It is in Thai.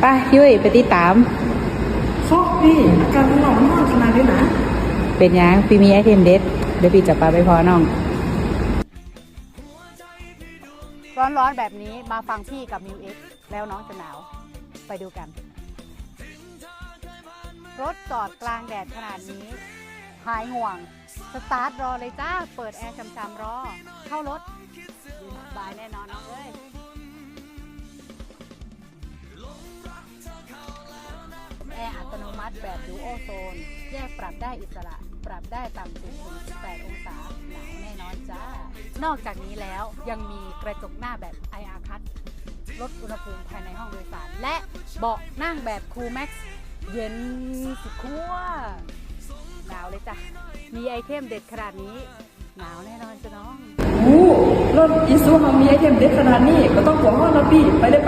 ไป้ายุ้ยไปติดตามฟอกพี่อาการมันหนอนมากขนาดนี้นะ เป็นยังพี่มีไอเทมเด็ดเดี๋ยวพี่จะพาไปพอน้อง ร้อนๆแบบนี้มาฟังพี่กับมิวเอ็กแล้วน้องจะหนาว ไปดูกัน รถจอดกลางแดดขนาดนี้ หายห่วง สตาร์ทรอเลยจ้า เปิดแอร์จำๆรอ เข้ารถเย็นสบายแน่นอนน้องเอ้ อัตโนมัติแบบดูโอโซน แยกปรับได้อิสระ ปรับได้ต่ำสุดถึง18องศาหนาวแน่นอนจ้า นอกจากนี้แล้วยังมีกระจกหน้าแบบ IR Cut ลดอุณหภูมิภายในห้องโดยสาร และเบาะนั่งแบบ Cool Max เย็นสุดขั้วหนาวเลยจ้ะ มีไอเทมเด็ดขนาดนี้ หนาวแน่นอนจ้ะน้อง โอ้รถอีซูฮามีไอเทมเด็ดขนาดนี้ก็ต้องหัวห้องนะพี่ไปเลยป้